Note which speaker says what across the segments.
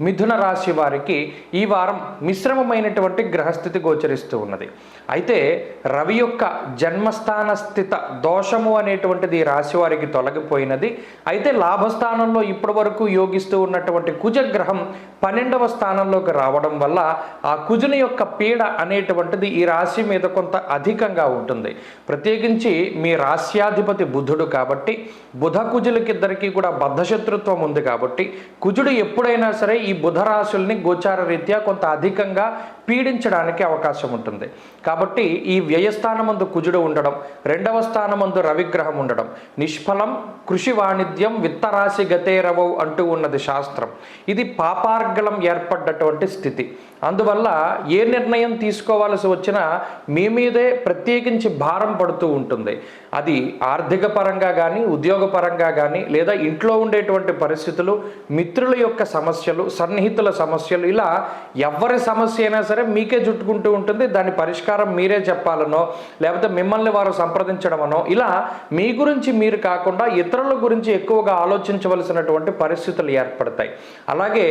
Speaker 1: మిథున రాశి వారికి ఈ వారం మిశ్రమమైనటువంటి గ్రహస్థితి గోచరిస్తూ ఉన్నది. అయితే రవి యొక్క జన్మస్థాన స్థిత దోషము అనేటువంటిది ఈ రాశి వారికి తొలగిపోయినది. అయితే లాభస్థానంలో ఇప్పటి వరకు యోగిస్తూ ఉన్నటువంటి కుజగ్రహం పన్నెండవ స్థానంలోకి రావడం వల్ల ఆ కుజుని యొక్క పీడ అనేటువంటిది ఈ రాశి మీద కొంత అధికంగా ఉంటుంది. ప్రత్యేకించి మీ రాశ్యాధిపతి బుధుడు కాబట్టి బుధ కుజులకిద్దరికీ కూడా బద్ధశత్రుత్వం ఉంది కాబట్టి కుజుడు ఎప్పుడైనా సరే ఈ బుధరాశుల్ని గోచార రీత్యా కొంత అధికంగా పీడించడానికి అవకాశం ఉంటుంది. కాబట్టి ఈ వ్యయస్థానమందు కుజుడు ఉండడం రెండవ స్థానమందు రవిగ్రహం ఉండడం నిష్ఫలం కృషి వాణిజ్యం విత్తరాశి గతేరవౌ అంటూ ఉన్నది శాస్త్రం. ఇది పాపార్గలం ఏర్పడ్డటువంటి స్థితి. అందువల్ల ఏ నిర్ణయం తీసుకోవాల్సి వచ్చినా మీ మీదే ప్రత్యేకించి భారం పడుతూ ఉంటుంది. అది ఆర్థిక పరంగా కానీ ఉద్యోగ పరంగా కానీ లేదా ఇంట్లో ఉండేటువంటి పరిస్థితులు మిత్రుల యొక్క సమస్యలు సన్నిహితుల సమస్యలు ఇలా ఎవరి సమస్య అయినా సరే మీకే జుట్టుకుంటూ ఉంటుంది దాని పరిష్కారం మీరే చెప్పాలనో లేకపోతే మిమ్మల్ని వారు సంప్రదించడమనో ఇలా మీ గురించి మీరు కాకుండా ఇతరుల గురించి ఎక్కువగా ఆలోచించవలసినటువంటి పరిస్థితులు ఏర్పడతాయి. అలాగే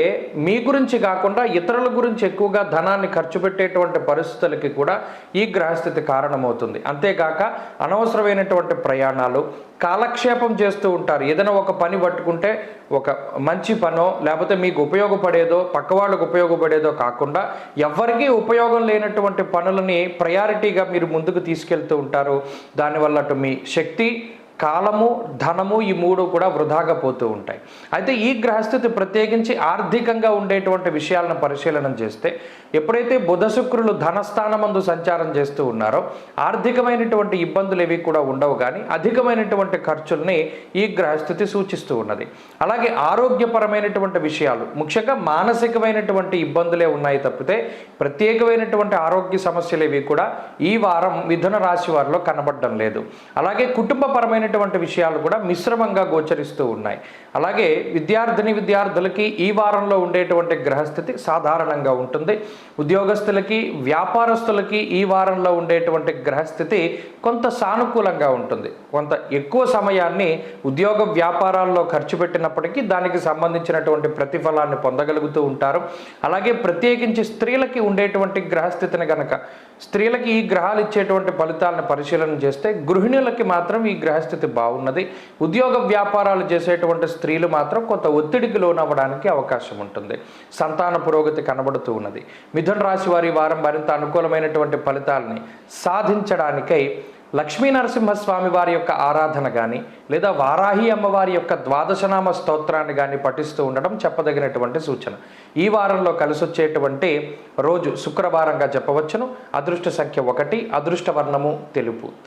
Speaker 1: మీ గురించి కాకుండా ఇతరుల గురించి ఎక్కువగా ధనాన్ని ఖర్చు పెట్టేటువంటి పరిస్థితులకి కూడా ఈ గ్రహస్థితి కారణమవుతుంది. అంతేకాక అనవసరమైనటువంటి ప్రయాణాలు కాలక్షేపం చేస్తూ ఉంటారు. ఏదైనా ఒక పని పట్టుకుంటే ఒక మంచి పనో లేకపోతే మీకు ఉపయోగపడేదో పక్క వాళ్ళకు ఉపయోగపడేదో కాకుండా ఎవరికీ ఉపయోగం లేనటువంటి పనులని ప్రయారిటీగా మీరు ముందుకు తీసుకెళ్తూ ఉంటారు. దానివల్ల అటు మీ శక్తి కాలము ధనము ఈ మూడు కూడా వృధాగా పోతూ ఉంటాయి. అయితే ఈ గ్రహస్థితి ప్రత్యేకించి ఆర్థికంగా ఉండేటువంటి విషయాలను పరిశీలన చేస్తే ఎప్పుడైతే బుధ శుక్రులు ధనస్థానమందు సంచారం చేస్తూ ఉన్నారో ఆర్థికమైనటువంటి ఇబ్బందులు ఏవి కూడా ఉండవు కానీ అధికమైనటువంటి ఖర్చుల్ని ఈ గ్రహస్థితి సూచిస్తూ ఉన్నది. అలాగే ఆరోగ్యపరమైనటువంటి విషయాలు ముఖ్యంగా మానసికమైనటువంటి ఇబ్బందులే ఉన్నాయి తప్పితే ప్రత్యేకమైనటువంటి ఆరోగ్య సమస్యలు ఏవి కూడా ఈ వారం మిథున రాశి వారిలో కనబడడం లేదు. అలాగే కుటుంబపరమైన అనేటువంటి విషయాలు కూడా మిశ్రమంగా గోచరిస్తూ ఉన్నాయి. అలాగే విద్యార్థిని విద్యార్థులకి ఈ వారంలో ఉండేటువంటి గ్రహస్థితి సాధారణంగా ఉంటుంది. ఉద్యోగస్తులకి వ్యాపారస్తులకి ఈ వారంలో ఉండేటువంటి గ్రహస్థితి కొంత సానుకూలంగా ఉంటుంది. కొంత ఎక్కువ సమయాన్ని ఉద్యోగ వ్యాపారాల్లో ఖర్చు పెట్టినప్పటికీ దానికి సంబంధించినటువంటి ప్రతిఫలాన్ని పొందగలుగుతూ ఉంటారు. అలాగే ప్రత్యేకించి స్త్రీలకి ఉండేటువంటి గ్రహస్థితిని గనక స్త్రీలకి ఈ గ్రహాలు ఇచ్చేటువంటి ఫలితాలను పరిశీలన చేస్తే గృహిణులకి మాత్రం ఈ గ్రహస్థితి బాగున్నది. ఉద్యోగ వ్యాపారాలు చేసేటువంటి స్త్రీలు మాత్రం కొంత ఒత్తిడికి లోనవ్వడానికి అవకాశం ఉంటుంది. సంతాన పురోగతి కనబడుతూ ఉన్నది. మిథున రాశి వారి వారం మరింత అనుకూలమైనటువంటి ఫలితాలని సాధించడానికై లక్ష్మీ నరసింహస్వామి వారి యొక్క ఆరాధన కానీ లేదా వారాహి అమ్మవారి యొక్క ద్వాదశనామ స్తోత్రాన్ని కానీ పఠిస్తూ ఉండడం చెప్పదగినటువంటి సూచన. ఈ వారంలో కలిసొచ్చేటువంటి రోజు శుక్రవారంగా చెప్పవచ్చును అదృష్ట సంఖ్య ఒకటి అదృష్ట వర్ణము తెలుపు.